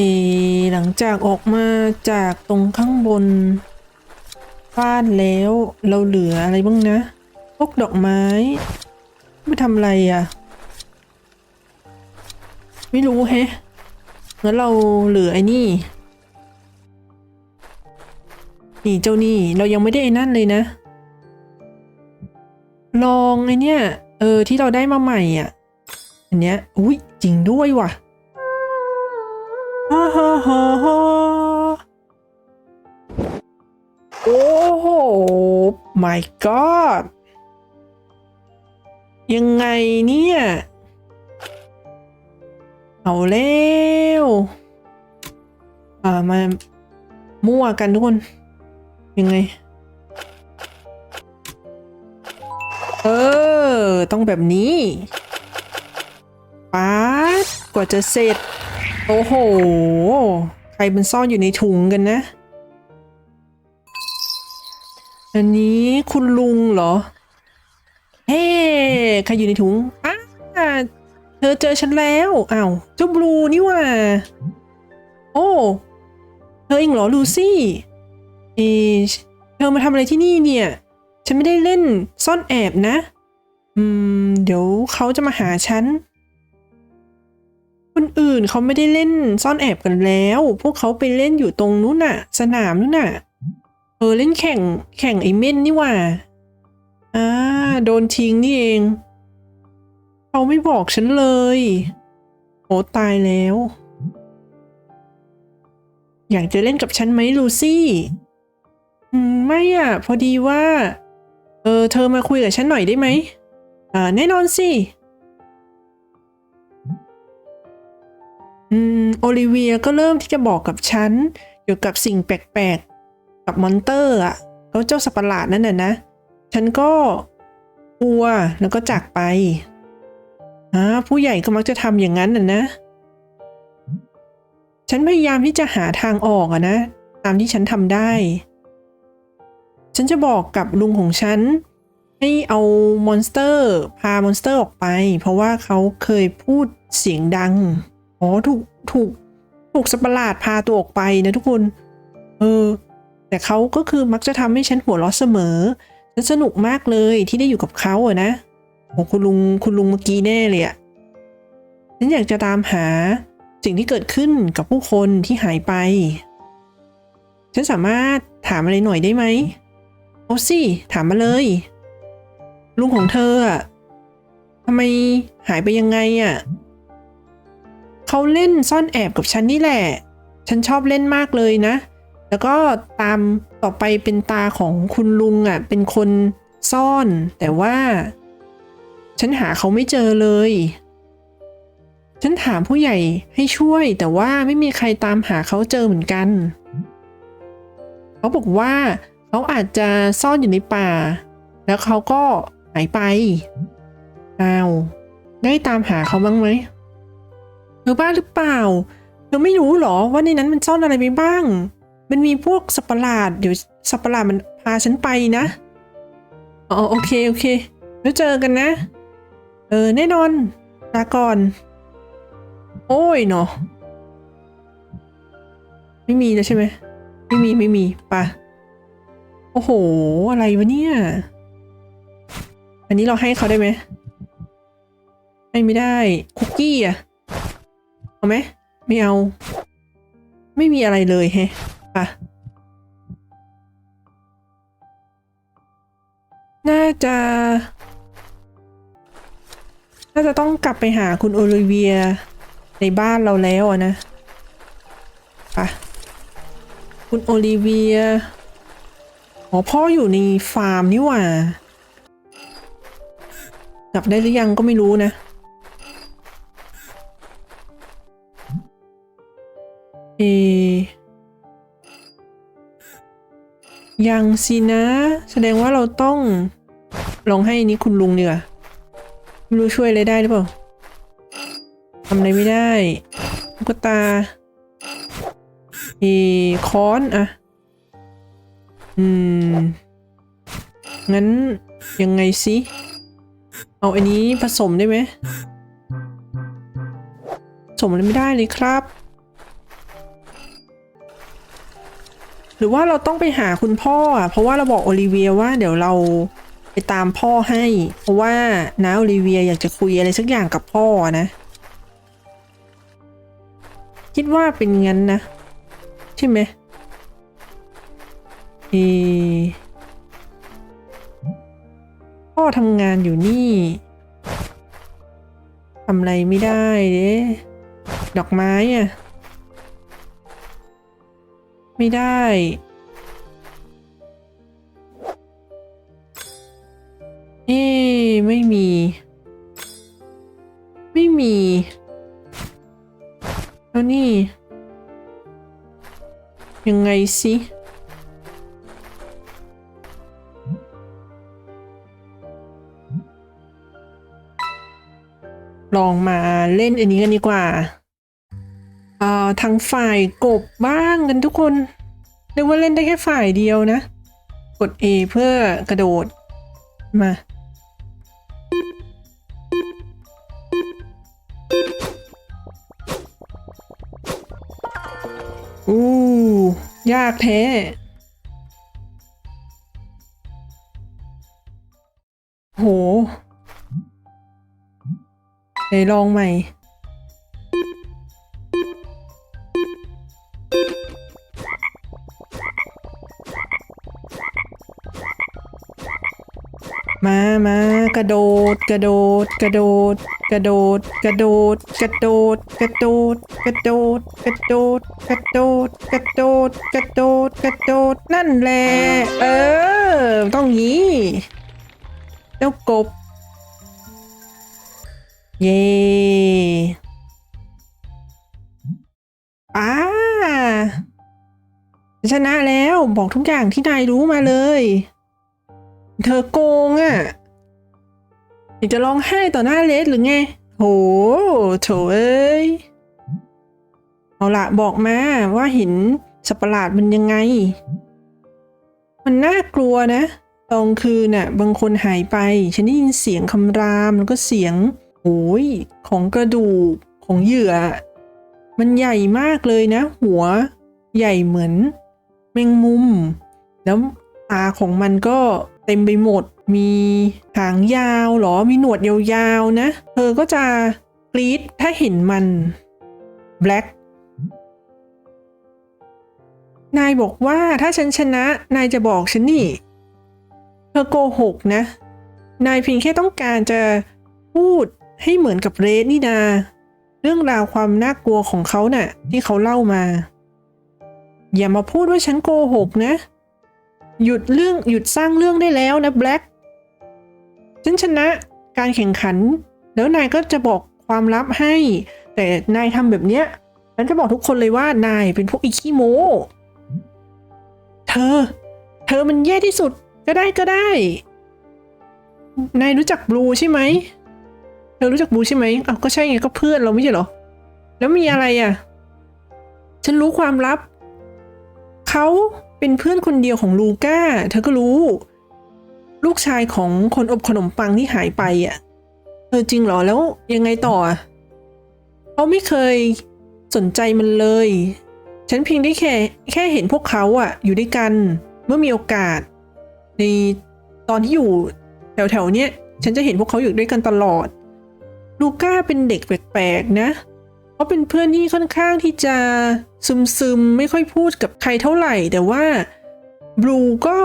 เอหลังจากออกมาจากตรงข้างบนบ้านแล้วเราเหลืออะไรบ้างนะ พวกดอกไม้ ไม่ทำอะไรอะ ไม่รู้แฮะงั้นเราเหลือไอ้นี่ นี่เจ้านี่เรายังไม่ได้ไอ้นั่นเลยนะ ลองไอเนี้ยเออที่เราได้มาใหม่อะ อันเนี้ย อุ้ยจริงด้วยว่ะ ฮ่าฮ่าฮ่าฮ่าโอ้โห my god ยังไงเนี่ย เอาแล้วอ่า มามั่วกันทุกคน ยังไง เออ ต้องแบบนี้ป๊าดกว่าจะเสร็จ โอ้โห ใครมันซ่อนอยู่ในถุงกันนะ อันนี้คุณลุงเหรอ เฮ้ใครอยู่ในถุงอ้าเธอเจอฉันแล้วอ้าวเจ้าบลูนี่ว่า โอ้ เธอเองเหรอลูซี่เอเธอมาทำอะไรที่นี่เนี่ย ฉันไม่ได้เล่นซ่อนแอบนะ อืม เดี๋ยวเขาจะมาหาฉัน คนอื่นเขาไม่ได้เล่นซ่อนแอบกันแล้ว พวกเขาไปเล่นอยู่ตรงนู้นน่ะ สนามนู้นน่ะ เออเล่นแข่งแข่งไอ้เม่นนี่ว่าอ่าโดนทิ้งนี่เอง เขาไม่บอกฉันเลย โอ้ตายแล้ว อยากจะเล่นกับฉันไหมลูซี่ไม่อะ พอดีว่า เออ เธอมาคุยกับฉันหน่อยได้ไหมอ่า แน่นอนสิ อืมโอลิเวียก็เริ่มที่จะบอกกับฉันเกี่ยวกับสิ่งแปลกๆ กับมอนเตอร์อะแล้วเจ้าสัตว์ประหลาดนั่นน่ะนะ ฉันก็กลัวแล้วก็จากไปอ่าผู้ใหญ่ก็มักจะทำอย่างนั้นน่ะนะ ฉันพยายามที่จะหาทางออกอะนะ ตามที่ฉันทำได้ ฉันจะบอกกับลุงของฉัน ให้เอามอนสเตอร์ พามอนสเตอร์ออกไป เพราะว่าเขาเคยพูดเสียงดัง อ๋อถูกถูกถูกสัประหลาดพาตัวออกไปนะทุกคน เออ แต่เขาก็คือมักจะทำให้ฉันหัวเราะเสมอฉันสนุกมากเลยที่ได้อยู่กับเขาอะนะโอ้คุณลุงคุณลุงเมื่อกี้แน่เลยอะฉันอยากจะตามหาสิ่งที่เกิดขึ้นกับผู้คนที่หายไป ฉันสามารถถามอะไรหน่อยได้ไหมโอ้สิถามมาเลย ลุงของเธออะทำไมหายไปยังไงอะ เขาเล่นซ่อนแอบกับฉันนี่แหละ ฉันชอบเล่นมากเลยนะ แล้วก็ตามต่อไปเป็นตาของคุณลุงอะ่ะ เป็นคนซ่อน แต่ว่า ฉันหาเขาไม่เจอเลย ฉันถามผู้ใหญ่ให้ช่วย แต่ว่าไม่มีใครตามหาเขาเจอเหมือนกัน เขาบอกว่าเขาอาจจะซ่อนอยู่ในป่า แล้วเขาก็หายไป อ้าว ได้ตามหาเขาบ้างไหม ธอบ้าหรือเปล่า เธอไม่รู้หรอว่าในนั้นมันซ่อนอะไรไปบ้าง มันมีพวกสัตว์ประหลาดเดี๋ยวสัตว์ประหลาดมันพาฉันไปนะ อ๋อโอเคโอเค แล้วเจอกันนะ เออแน่นอนลาก่อน โอ้ยเนาะไม่มีแล้วใช่ไหมไม่มีไม่มีปะโอ้โห อะไรวะเนี่ย อันนี้เราให้เขาได้ไหมให้ไม่ได้คุกกี้อะ เอาไหมไม่เอา ไม่มีอะไรเลยแฮะปะน่าจะ น่าจะต้องกลับไปหาคุณโอลิเวีย ในบ้านเราแล้วอะนะปะคุณโอลิเวียอ๋อพ่ออยู่ในฟาร์มนี่หว่า กลับได้หรือยังก็ไม่รู้นะ เอ ยังสินะ แสดงว่าเราต้อง ลองให้นนี้คุณลุงดีกว่าไม่รู้ช่วยอะไรได้หรือเปล่าทำอะไรไม่ได้ตุ๊กตาเอค้อนอะอืม งั้นยังไงสิ เอาอันนี้ผสมได้ไหมผสมอะไรไม่ได้เลยครับ หรือว่าเราต้องไปหาคุณพ่ออะเพราะว่าเราบอกโอลิเวียว่าเดี๋ยวเราไปตามพ่อให้ เพราะว่าน้าโอลิเวียอยากจะคุยอะไรสักอย่างกับพ่อนะ คิดว่าเป็นงั้นนะ ใช่ไหมเอพ่อทำงานอยู่นี่ทำอะไรไม่ได้เด้ดอกไม้อะ ไม่ได้ เอ๊ไม่มี ไม่มี แล้วนี่ ยังไงสิลองมาเล่นอันนี้กันดีกว่า อทางฝ่ายกบบ้างกันทุกคนเรียกว่าเล่นได้แค่ฝ่ายเดียวนะ กด A เพื่อกระโดดมาอู้ยากแท้โหไหนลองใหม่ มามากระโดด กระโดด กระโดด กระโดด กระโดด กระโดด กระโดด กระโดด กระโดด กระโดด กระโดด กระโดด กระโดด นั่นแหละ เออ ต้องงี้เจ้ากบ เย่อาชนะแล้วบอกทุกอย่างที่นายรู้มาเลย เธอโกงอะ่ะอยากจะร้องไห้ต่อหน้าเลสหรือไงโหโถเอ้ย เอาละบอกมาว่าเห็นสัตว์ประหลาดมันยังไง มันน่ากลัวนะตอนคืนน่ะ บางคนหายไป ฉันได้ยินเสียงคำรามแล้วก็เสียงโอ้ยของกระดูกของเหยื่อ มันใหญ่มากเลยนะ หัวใหญ่เหมือน แมงมุม แล้วตาของมันก็ เต็มไปหมด มีหางยาวหรอ มีหนวดยาวๆนะ เธอก็จะกรี๊ดถ้าเห็นมันแบล็กนายบอกว่าถ้าฉันชนะ นายจะบอกฉันนี่ เธอโกหกนะ นายเพียงแค่ต้องการจะพูดให้เหมือนกับเรสนี่นา เรื่องราวความน่ากลัวของเขาน่ะ ที่เขาเล่ามา อย่ามาพูดว่าฉันโกหกนะ หยุดเรื่องหยุดสร้างเรื่องได้แล้วนะแบล็กฉันชนะการแข่งขัน แล้วนายก็จะบอกความลับให้ แต่นายทำแบบเนี้ยฉันจะบอกทุกคนเลยว่านายเป็นพวกอีขี้โมเธอ เธอมันแย่ที่สุดก็ได้ก็ได้ นายรู้จักบลูใช่ไหมเธอรู้จักบลูใช่ไหมอ้าวก็ใช่ไงก็เพื่อนเราไม่ใช่เหรอ แล้วมีอะไรอะ ฉันรู้ความลับ เขา เป็นเพื่อนคนเดียวของลูก้า เธอก็รู้ ลูกชายของคนอบขนมปังที่หายไปอะเออจริงเหรอแล้วยังไงต่อเขาไม่เคยสนใจมันเลย ฉันเพียงได้แค่แค่เห็นพวกเขาอะ อยู่ด้วยกันเมื่อมีโอกาส ในตอนที่อยู่แถวๆเนี้ยฉันจะเห็นพวกเขาอยู่ด้วยกันตลอด ลูก้าเป็นเด็กแปลกๆนะ เขาเป็นเพื่อนที่ค่อนข้างที่จะซึมๆไม่ค่อยพูดกับใครเท่าไหร่ แต่ว่าบลูก็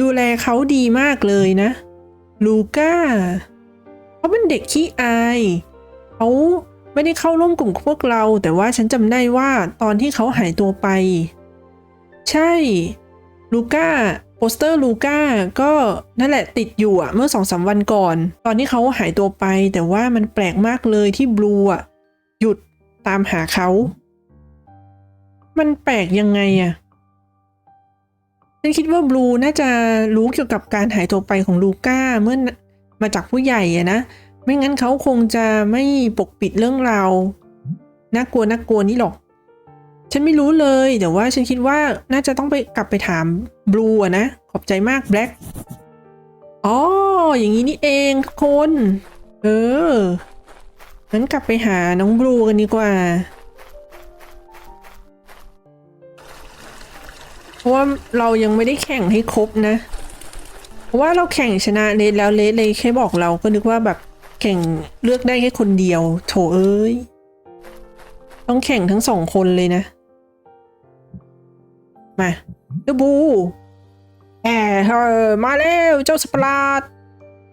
ดูแลเขาดีมากเลยนะ ลูก้าเขาเป็นเด็กขี้อายเขาไม่ได้เข้าร่วมกลุ่มพวกเรา แต่ว่าฉันจำได้ว่าตอนที่เขาหายตัวไป ใช่ ลูก้าโปสเตอร์ลูก้าก็นั่นแหละติดอยู่อะเมื่อสองสามวันก่อน ตอนที่เขาหายตัวไป แต่ว่ามันแปลกมากเลยที่บลูอะ ตามหาเขา มันแปลกยังไงอะฉันคิดว่าบลูน่าจะรู้เกี่ยวกับการหายตัวไปของลูก้าเมื่อมาจากผู้ใหญ่อะนะ ไม่งั้นเขาคงจะไม่ปกปิดเรื่องราวน่ากลัวน่ากลัวนี่หรอก ฉันไม่รู้เลยแต่ว่าฉันคิดว่าน่าจะต้องไปกลับไปถามบลูอะนะ ขอบใจมากแบล็กอ๋ออย่างนี้นี่เองคน เออ งั้นกลับไปหาน้องบลูกันดีกว่า เพราะว่าเรายังไม่ได้แข่งให้ครบนะ เพราะว่าเราแข่งชนะเลสแล้วเลสเลยแค่บอกเราก็นึกว่าแบบแข่งเลือกได้แค่คนเดียว โถเอ้ย ต้องแข่งทั้งสองคนเลยนะ มาเดยวบูแอร์มาแล้วเจ้าสปาร์ต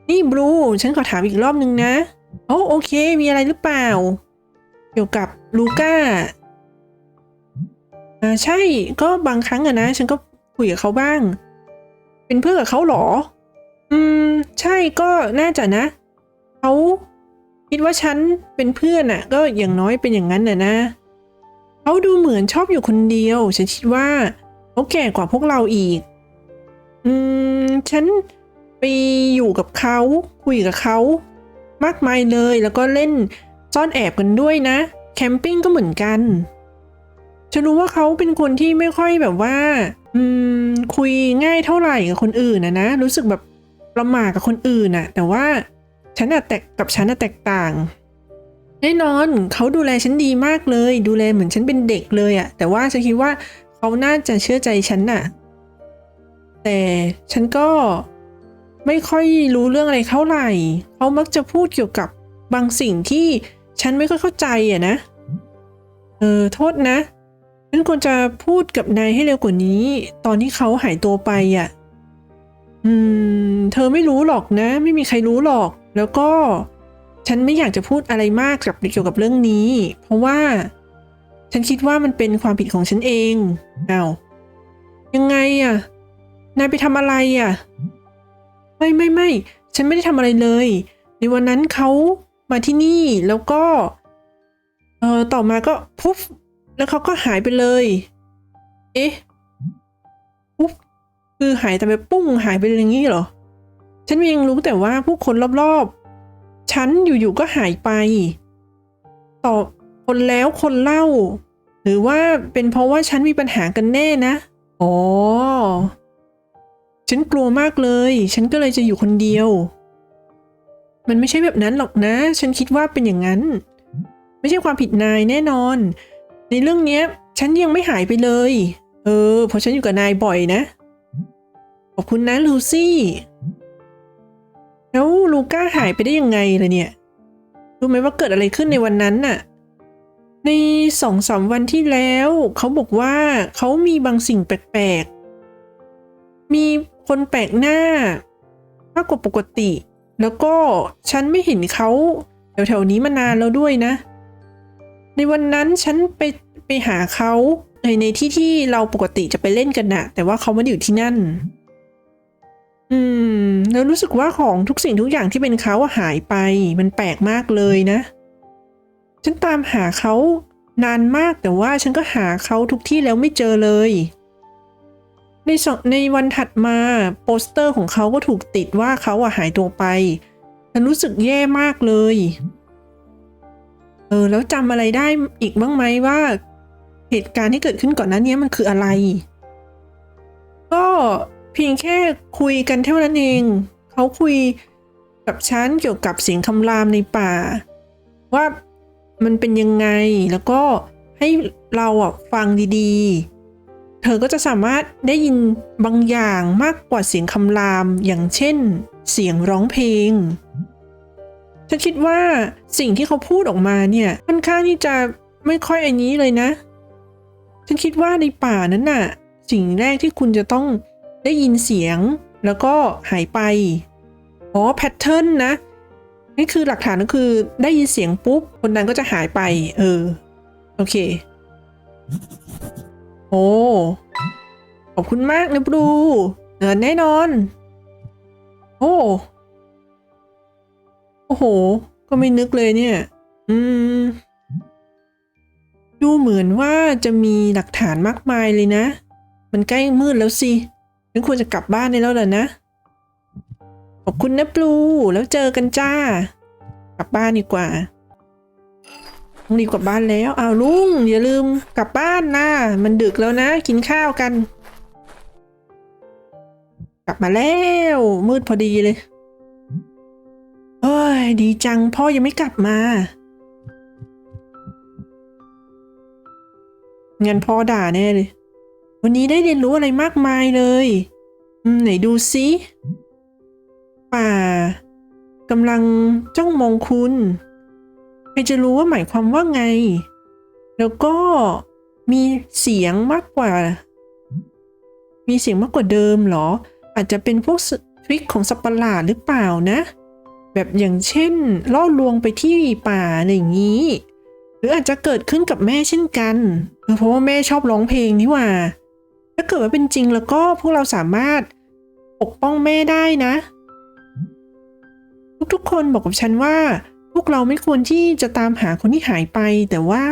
นี่บลู ฉันขอถามอีกรอบนึงนะ โอ้โอเค มีอะไรหรือเปล่า เกี่ยวกับลูก้าอ่าใช่ก็บางครั้งอะนะ ฉันก็คุยกับเขาบ้าง เป็นเพื่อนกับเขาเหรอ อืม ใช่ก็น่าจะนะเขาคิดว่าฉันเป็นเพื่อนอะก็อย่างน้อยเป็นอย่างนั้นน่ะนะเขาดูเหมือนชอบอยู่คนเดียว ฉันคิดว่าเขาแก่กว่าพวกเราอีก อืม ฉันไปอยู่กับเขาคุยกับเขา มากมายเลย แล้วก็เล่นซ่อนแอบกันด้วยนะ แคมปิ้งก็เหมือนกัน ฉันรู้ว่าเขาเป็นคนที่ไม่ค่อยแบบว่า อืม คุยง่ายเท่าไหร่กับคนอื่นนะนะ รู้สึกแบบประหม่ากับคนอื่นน่ะ แต่ว่าฉันอะแตกกับฉันอะแตกต่าง แน่นอนเขาดูแลฉันดีมากเลย ดูแลเหมือนฉันเป็นเด็กเลยอะแต่ว่าฉันคิดว่าเขาน่าจะเชื่อใจฉันน่ะ แต่ฉันก็ ไม่ค่อยรู้เรื่องอะไรเท่าไหร่ เขามักจะพูดเกี่ยวกับบางสิ่งที่ฉันไม่ค่อยเข้าใจอะนะ เออโทษนะฉันควรจะพูดกับนายให้เร็วกว่านี้ ตอนที่เขาหายตัวไปอะ อืม เธอไม่รู้หรอกนะ ไม่มีใครรู้หรอก แล้วก็ฉันไม่อยากจะพูดอะไรมากกับเกี่ยวกับเรื่องนี้ เพราะว่า ฉันคิดว่ามันเป็นความผิดของฉันเองเอายังไงอะ นายไปทำอะไรอะ ไม่ไม่ไม่ฉันไม่ได้ทำอะไรเลย ในวันนั้นเขามาที่นี่แล้วก็ เออต่อมาก็พุฟแล้วเขาก็หายไปเลย เอ๊ะพุฟคือหายแต่แบบปุ้งหายไปเลยอย่างนี้เหรอ ฉันยังรู้แต่ว่าผู้คนรอบๆ ฉันอยู่ๆก็หายไป ต่อคนแล้วคนเล่า หรือว่าเป็นเพราะว่าฉันมีปัญหากันแน่นะ อ๋อ ฉันกลัวมากเลย ฉันก็เลยจะอยู่คนเดียว มันไม่ใช่แบบนั้นหรอกนะ ฉันคิดว่าเป็นอย่างนั้น ไม่ใช่ความผิดนายแน่นอน ในเรื่องเนี้ย ฉันยังไม่หายไปเลย เออเพราะฉันอยู่กับนายบ่อยนะ ขอบคุณนะลูซี่ แล้วลูก้าหายไปได้ยังไงล่ะเนี่ย รู้ไหมว่าเกิดอะไรขึ้นในวันนั้นน่ะ ในสองสามวันที่แล้ว เขาบอกว่าเขามีบางสิ่งแปลกๆมี คนแปลกหน้ามากกว่าปกติ แล้วก็ฉันไม่เห็นเขาแถวๆนี้มานานแล้วด้วยนะ ในวันนั้นฉันไปไปหาเขาในในที่ที่เราปกติจะไปเล่นกันนะแต่ว่าเขาไม่ได้อยู่ที่นั่น อืม แล้วรู้สึกว่าของทุกสิ่งทุกอย่างที่เป็นเขาหายไป มันแปลกมากเลยนะ ฉันตามหาเขานานมากแต่ว่าฉันก็หาเขาทุกที่แล้วไม่เจอเลย ในในวันถัดมาโปสเตอร์ของเขาก็ถูกติดว่าเขาอะหายตัวไปฉันรู้สึกแย่มากเลย เออ แล้วจำอะไรได้อีกบ้างไหมว่า เหตุการณ์ที่เกิดขึ้นก่อนหน้านี้มันคืออะไร ก็เพียงแค่คุยกันเท่านั้นเอง เขาคุยกับฉันเกี่ยวกับเสียงคำรามในป่า ว่ามันเป็นยังไงแล้วก็ให้เราอะฟังดีๆ เธอก็จะสามารถได้ยินบางอย่างมากกว่าเสียงคำราม อย่างเช่น เสียงร้องเพลง ฉันคิดว่าสิ่งที่เขาพูดออกมาเนี่ยค่อนข้างที่จะไม่ค่อยอันนี้เลยนะ ฉันคิดว่าในป่านั้นน่ะ สิ่งแรกที่คุณจะต้องได้ยินเสียงแล้วก็หายไป อ๋อแพทเทิร์นนะ นี่คือหลักฐานก็คือได้ยินเสียงปุ๊บ คนนั้นก็จะหายไป เออ โอเค โอ้ ขอบคุณมากนะบลูเออแน่นอน โอ้ โอ้โห ก็ไม่นึกเลยเนี่ย อืม ดูเหมือนว่าจะมีหลักฐานมากมายเลยนะ มันใกล้มืดแล้วสิฉันควรจะกลับบ้านได้แล้วแหละนะ ขอบคุณนะปลู แล้วเจอกันจ้า กลับบ้านดีกว่า ต้องรีบกลับบ้านแล้วอ้าวลุง อย่าลืมกลับบ้านนะมันดึกแล้วนะ กินข้าวกัน กลับมาแล้ว มืดพอดีเลยเฮ้ยดีจังพ่อยังไม่กลับมางั้นพ่อด่าแน่เลย วันนี้ได้เรียนรู้อะไรมากมายเลยอืมไหนดูซิป่ากำลังจ้องมองคุณ ครจะรู้ว่าหมายความว่าไง แล้วก็มีเสียงมากกว่า มีเสียงมากกว่าเดิมหรอ อาจจะเป็นพวกทริคของสัตว์ประหลาดหรือเปล่านะ แบบอย่างเช่น ล่อลวงไปที่ป่าอะไรอย่างนี้ หรืออาจจะเกิดขึ้นกับแม่เช่นกันเออเพราะว่าแม่ชอบร้องเพลงนี่หว่า ถ้าเกิดว่าเป็นจริงแล้วก็พวกเราสามารถปกป้องแม่ได้นะ ทุกๆคนบอกกับฉันว่า พวกเราไม่ควรที่จะตามหาคนที่หายไป แต่ว่า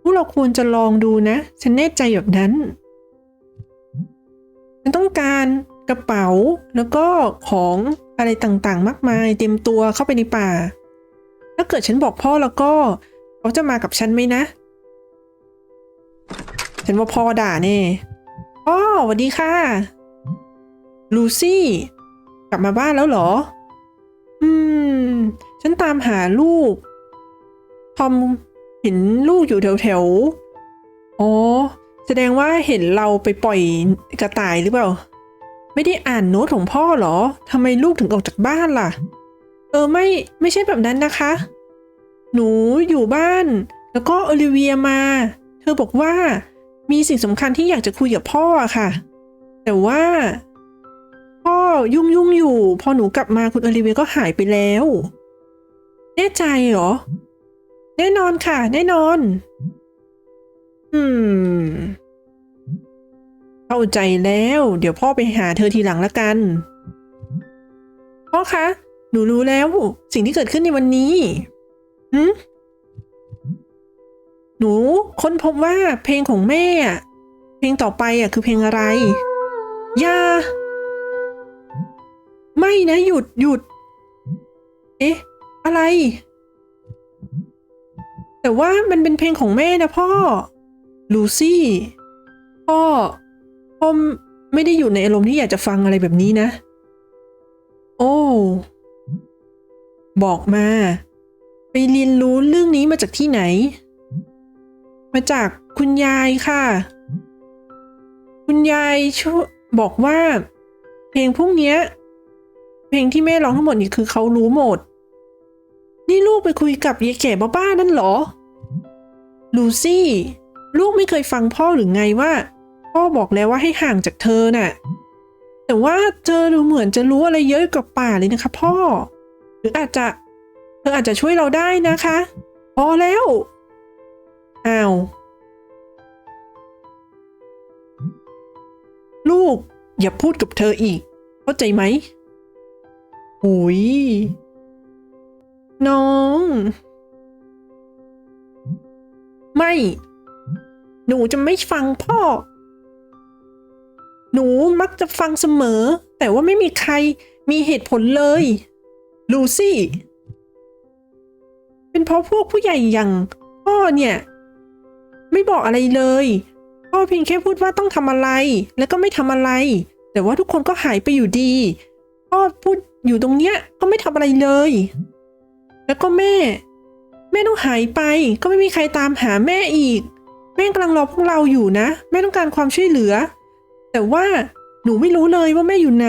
พวกเราควรจะลองดูนะ ฉันแน่ใจแบบนั้น ฉันต้องการกระเป๋าแล้วก็ของอะไรต่างๆ มากมาย เต็มตัวเข้าไปในป่า ถ้าเกิดฉันบอกพ่อแล้วก็ เขาจะมากับฉันไหมนะ ฉันว่าพ่อด่าแน่พ่อสวัสดีค่ะ ลูซี่ กลับมาบ้านแล้วเหรอ อืม ฉันตามหาลูก ทอมเห็นลูกอยู่แถวแถวอ๋อ แสดงว่าเห็นเราไปปล่อยกระต่ายหรือเปล่า ไม่ได้อ่านโน้ตของพ่อหรอทำไมลูกถึงออกจากบ้านล่ะ เออไม่ไม่ใช่แบบนั้นนะคะ หนูอยู่บ้าน แล้วก็โอลิเวียมา เธอบอกว่ามีสิ่งสำคัญที่อยากจะคุยกับพ่อค่ะ แต่ว่า พ่อยุ่งยุ่งอยู่ พอหนูกลับมาคุณโอลิเวียก็หายไปแล้ว แน่ใจเหรอ แน่นอนค่ะ แน่นอน อืม เข้าใจแล้ว เดี๋ยวพ่อไปหาเธอทีหลังละกัน พ่อคะ หนูรู้แล้ว สิ่งที่เกิดขึ้นในวันนี้หืมหนูค้นพบว่าเพลงของแม่อะเพลงต่อไปอะคือเพลงอะไร อย่า ไม่นะ หยุดหยุด เอ๊ะ อะไร แต่ว่ามันเป็นเพลงของแม่นะพ่อ ลูซี่ พ่อ พ่อไม่ได้อยู่ในอารมณ์ที่อยากจะฟังอะไรแบบนี้นะ โอ้ บอกมา ไปเรียนรู้เรื่องนี้มาจากที่ไหน มาจากคุณยายค่ะ คุณยายช่วยบอกว่า เพลงพวกนี้เพลงที่แม่ร้องทั้งหมดนี่คือเขารู้หมด นี่ลูกไปคุยกับยายแก่บ้าๆนั่นเหรอ ลูซี่ ลูกไม่เคยฟังพ่อหรือไงว่า พ่อบอกแล้วว่าให้ห่างจากเธอน่ะ แต่ว่าเธอดูเหมือนจะรู้อะไรเยอะกับป่าเลยนะคะ พ่อ หรืออาจจะ เธออาจจะช่วยเราได้นะคะ พอแล้วอ้าวลูกอย่าพูดกับเธออีก เข้าใจไหมโอ้ย น้อง ไม่ หนูจะไม่ฟังพ่อ หนูมักจะฟังเสมอ แต่ว่าไม่มีใครมีเหตุผลเลย ลูซี่ เป็นเพราะพวกผู้ใหญ่อย่างพ่อเนี่ย ไม่บอกอะไรเลยพ่อเพียงแค่พูดว่าต้องทำอะไร แล้วก็ไม่ทำอะไร แต่ว่าทุกคนก็หายไปอยู่ดีพ่อพูดอยู่ตรงเนี้ยก็ไม่ทำอะไรเลย แล้วก็แม่ แม่ต้องหายไป ก็ไม่มีใครตามหาแม่อีก แม่กำลังรอพวกเราอยู่นะ แม่ต้องการความช่วยเหลือ แต่ว่าหนูไม่รู้เลยว่าแม่อยู่ไหน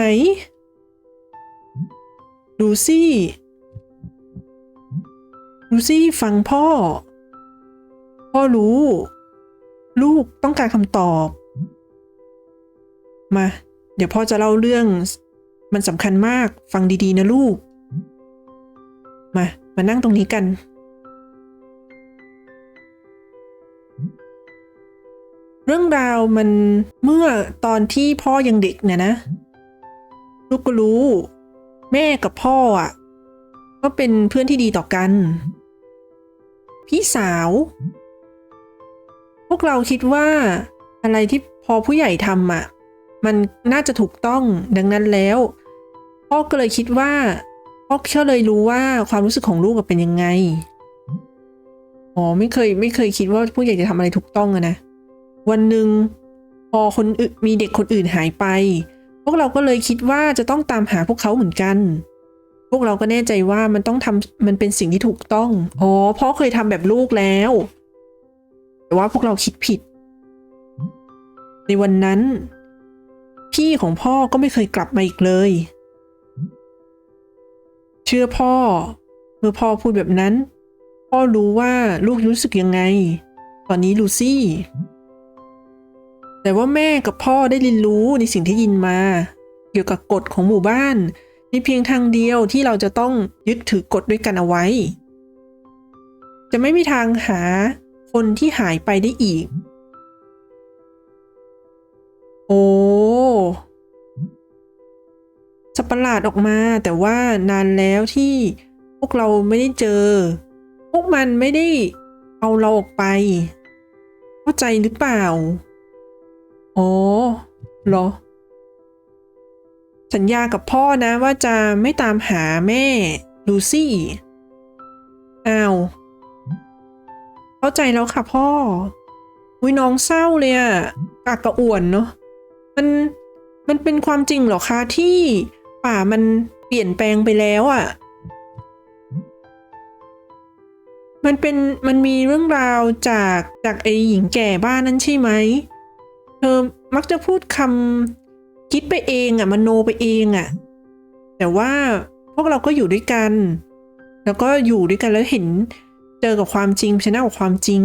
ลูซี่ ลูซี่ฟังพ่อ พ่อรู้ ลูกต้องการคำตอบ มา เดี๋ยวพ่อจะเล่าเรื่อง มันสำคัญมาก ฟังดีๆนะลูก มา มานั่งตรงนี้กัน เรื่องราวมันเมื่อตอนที่พ่อยังเด็กเนี่ยนะ ลูกก็รู้ แม่กับพ่ออะ ก็เป็นเพื่อนที่ดีต่อกัน พี่สาว พวกเราคิดว่าอะไรที่พอผู้ใหญ่ทำอะ มันน่าจะถูกต้องดังนั้นแล้ว พ่อก็เลยคิดว่า พ่อเลยรู้ว่าความรู้สึกของลูกเป็นยังไง อ๋อไม่เคยไม่เคยคิดว่าผู้ใหญ่จะทำอะไรถูกต้องอะนะ วันหนึ่งพอคนอื่นมีเด็กคนอื่นหายไป พวกเราก็เลยคิดว่าจะต้องตามหาพวกเขาเหมือนกัน พวกเราก็แน่ใจว่ามันต้องทำมันเป็นสิ่งที่ถูกต้อง อ๋อพ่อเคยทำแบบลูกแล้ว แต่ว่าพวกเราคิดผิด ในวันนั้น พี่ของพ่อก็ไม่เคยกลับมาอีกเลย เชื่อพ่อ เมื่อพ่อพูดแบบนั้น พ่อรู้ว่าลูกรู้สึกยังไง ตอนนี้ลูซี่ แต่ว่าแม่กับพ่อได้เรียนรู้ในสิ่งที่ยินมา เกี่ยวกับกฎของหมู่บ้านมีเพียงทางเดียวที่เราจะต้องยึดถือกฎด้วยกันเอาไว้ จะไม่มีทางหาคนที่หายไปได้อีก โอ้ สัตว์ประหลาดออกมา แต่ว่านานแล้วที่พวกเราไม่ได้เจอ พวกมันไม่ได้เอาเราออกไป เข้าใจหรือเปล่า อ๋อเหรอ สัญญากับพ่อนะว่าจะไม่ตามหาแม่ลูซี่อ้าวเข้าใจแล้วค่ะพ่อวิน้องเศร้าเลยอะกากกระอ่วนเนาะมันมันเป็นความจริงเหรอคะที่ ป่ามันเปลี่ยนแปลงไปแล้วอะ่ะ มันเป็นมันมีเรื่องราวจากจากไอหญิงแก่บ้านนั้นใช่ไหมเธอมักจะพูดคำคิดไปเองอะ่ะมโนไปเองอะ่ะ แต่ว่าพวกเราก็อยู่ด้วยกัน แล้วก็อยู่ด้วยกันแล้วเห็นเจอกับความจริงชนะกับความจริง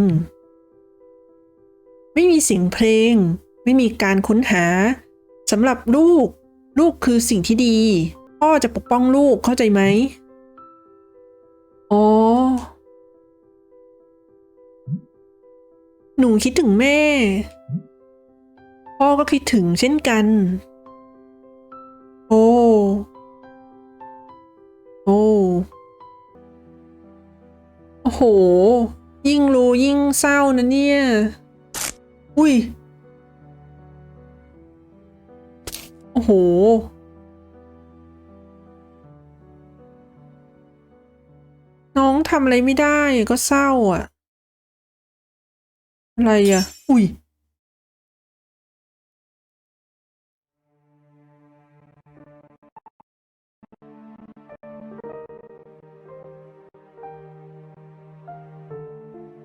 ไม่มีเสียงเพลง ไม่มีการค้นหาสำหรับลูก ลูกคือสิ่งที่ดี พ่อจะปกป้องลูกเข้าใจไหมอ๋อ หนูคิดถึงแม่ พ่อก็คิดถึงเช่นกัน โอ้ โอ้ โอ้โห ยิ่งรู้ยิ่งเศร้านะเนี่ย อุ้ย อ้โห น้องทำอะไรไม่ได้ก็เศร้าอะ อะไรอะ อุ้ย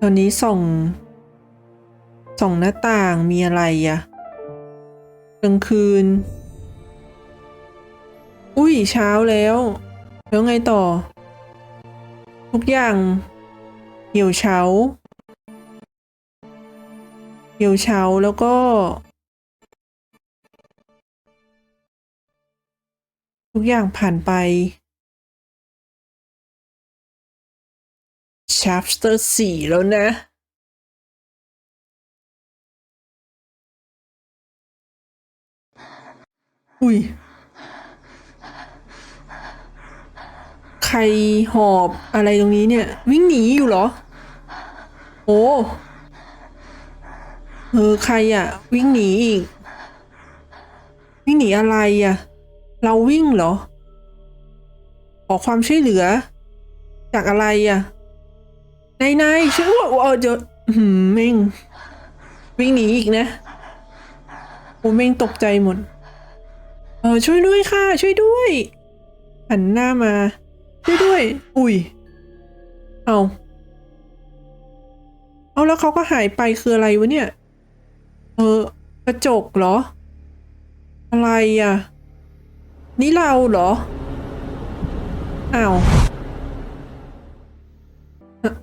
ตอนนี้ส่องส่องหน้าต่างมีอะไรอะกลางคืน อุ้ยเช้าแล้วแล้วไงต่อ ทุกอย่างเหี่ยวเฉาเหี่ยวเฉาแล้วก็ ทุกอย่างผ่านไปชาร์ปสเตอร์สี่แล้วนะ อุ้ย ใค รหอบอะไรตรงนี้เนี่ย วิ่งหนีอยู่เหรอ โอ้เออใครอะวิ่งหนีอีก วิ่งหนีอะไรอะเราวิ่งเหรอ ขอความช่วยเหลือ จากอะไรอะนายนายช่วยว่าเออเดี๋ยวอื้อหืมเม่งวิ่งหนีอีกนะโอ้เม่งตกใจหมดเออช่วยด้วยค่ะ ช่วยด้วยหันหน้ามา ช่วยด้วย อุ้ย เอา เอาแล้วเขาก็หายไปคืออะไรวะเนี่ย เออ กระจกเหรอ อะไรอะ นี่เราเหรอ อ้าว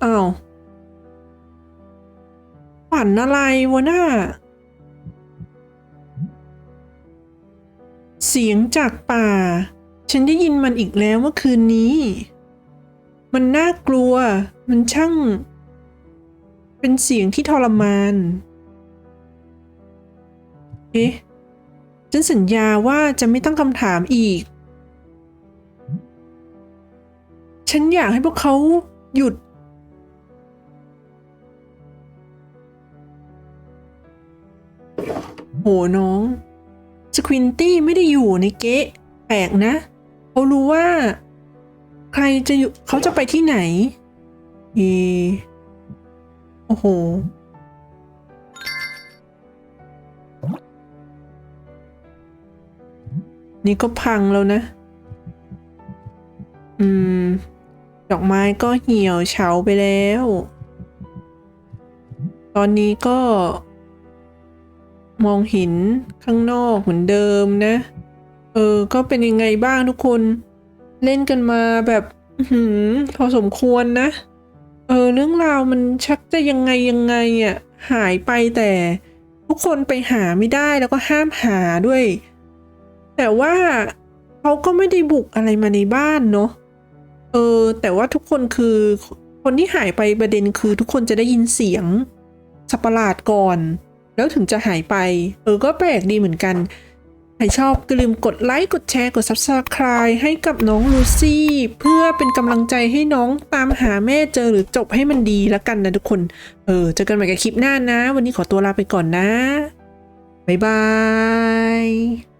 อ้าว ฝันอะไรวะน่าเสียงจากป่า ฉันได้ยินมันอีกแล้วเมื่อคืนนี้ มันน่ากลัว มันช่าง เป็นเสียงที่ทรมาน เอ๊ะ ฉันสัญญาว่าจะไม่ตั้งคำถามอีก ฉันอยากให้พวกเขาหยุด โหน้องสควินตี้ไม่ได้อยู่ในเก๊ะแปลกนะ เขารู้ว่า ใครจะอยู่เขาจะไปที่ไหนเอโอ้โห นี่ก็พังแล้วนะ อืม ดอกไม้ก็เหี่ยวเฉาไปแล้ว ตอนนี้ก็ มองเห็นข้างนอกเหมือนเดิมนะ เออ ก็เป็นยังไงบ้างทุกคน เล่นกันมาแบบหือพอสมควรนะ เออ เรื่องราวมันชักจะยังไงยังไงอะหายไปแต่ทุกคนไปหาไม่ได้แล้วก็ห้ามหาด้วย แต่ว่าเขาก็ไม่ได้บุกอะไรมาในบ้านเนาะเออ แต่ว่าทุกคนคือคนที่หายไปประเด็นคือทุกคนจะได้ยินเสียงสัประหลาดก่อน แล้วถึงจะหายไป เออก็แปลกดีเหมือนกัน ใครชอบก็ลืมกดไลค์ กดแชร์ กด Subscribe ให้กับน้องลูซี่ เพื่อเป็นกำลังใจให้น้องตามหาแม่เจอหรือจบให้มันดีแล้วกันนะทุกคน เออ เจอกันใหม่กับคลิปหน้านะ วันนี้ขอตัวลาไปก่อนนะ บ๊ายบาย